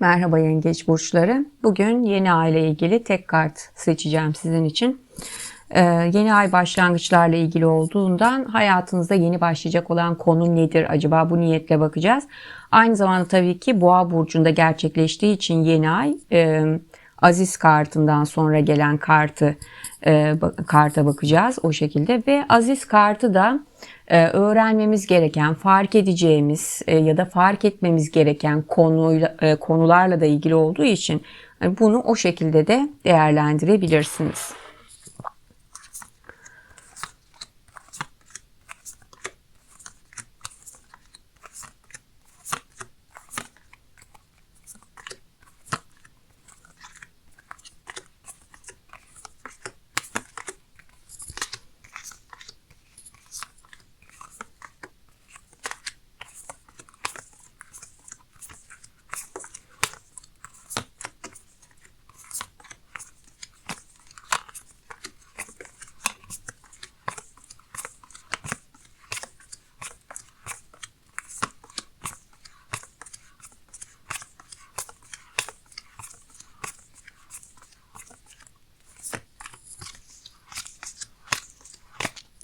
Merhaba yengeç burçları. Bugün yeni ay ile ilgili tek kart seçeceğim sizin için. Ee, yeni ay başlangıçlarla ilgili olduğundan hayatınızda yeni başlayacak olan konu nedir acaba bu niyetle bakacağız. Aynı zamanda tabii ki boğa burcunda gerçekleştiği için yeni ay e, Aziz kartından sonra gelen kartı e, karta bakacağız o şekilde ve Aziz kartı da e, öğrenmemiz gereken, fark edeceğimiz e, ya da fark etmemiz gereken konuyla e, konularla da ilgili olduğu için e, bunu o şekilde de değerlendirebilirsiniz.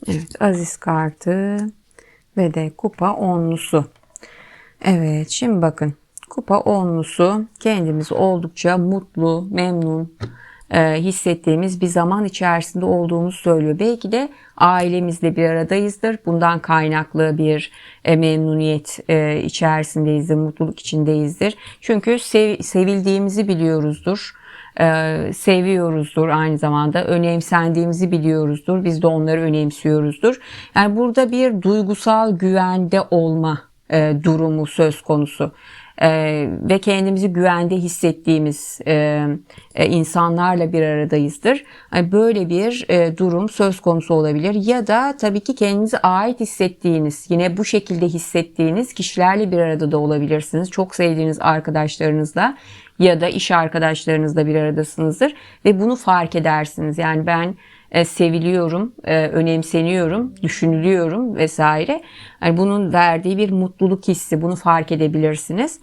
Evet, Aziz kartı ve de kupa onlusu. Evet, şimdi bakın. Kupa onlusu kendimizi oldukça mutlu, memnun e, hissettiğimiz bir zaman içerisinde olduğumuzu söylüyor. Belki de ailemizle bir aradayızdır. Bundan kaynaklı bir e, memnuniyet e, içerisindeyizdir, mutluluk içindeyizdir. Çünkü sev, sevildiğimizi biliyoruzdur seviyoruzdur aynı zamanda. Önemsendiğimizi biliyoruzdur. Biz de onları önemsiyoruzdur. Yani burada bir duygusal güvende olma e, durumu söz konusu e, ve kendimizi güvende hissettiğimiz e, e, insanlarla bir aradayızdır. Böyle bir e, durum söz konusu olabilir ya da tabii ki kendinize ait hissettiğiniz yine bu şekilde hissettiğiniz kişilerle bir arada da olabilirsiniz. Çok sevdiğiniz arkadaşlarınızla ya da iş arkadaşlarınızla bir aradasınızdır ve bunu fark edersiniz. Yani ben seviliyorum, önemseniyorum, düşünülüyorum vesaire. Yani bunun verdiği bir mutluluk hissi, bunu fark edebilirsiniz.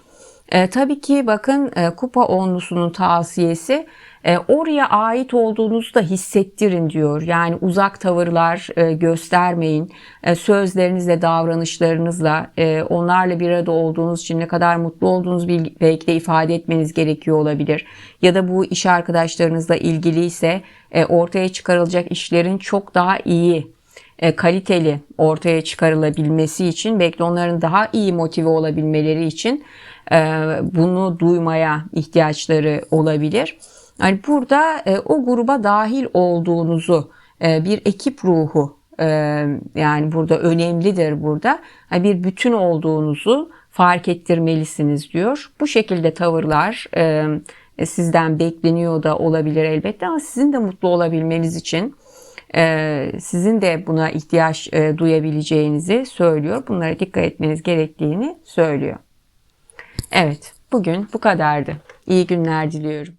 E, tabii ki bakın e, kupa onlusunun tavsiyesi e, oraya ait olduğunuzu da hissettirin diyor. Yani uzak tavırlar e, göstermeyin. E, sözlerinizle, davranışlarınızla e, onlarla bir arada olduğunuz için ne kadar mutlu olduğunuz belki de ifade etmeniz gerekiyor olabilir. Ya da bu iş arkadaşlarınızla ilgiliyse e, ortaya çıkarılacak işlerin çok daha iyi kaliteli ortaya çıkarılabilmesi için belki onların daha iyi motive olabilmeleri için e, bunu duymaya ihtiyaçları olabilir. Yani burada e, o gruba dahil olduğunuzu bir ekip ruhu yani burada önemlidir burada yani bir bütün olduğunuzu fark ettirmelisiniz diyor. Bu şekilde tavırlar sizden bekleniyor da olabilir elbette ama sizin de mutlu olabilmeniz için sizin de buna ihtiyaç e, duyabileceğinizi söylüyor. Bunlara dikkat etmeniz gerektiğini söylüyor. Evet, bugün bu kadardı. İyi günler diliyorum.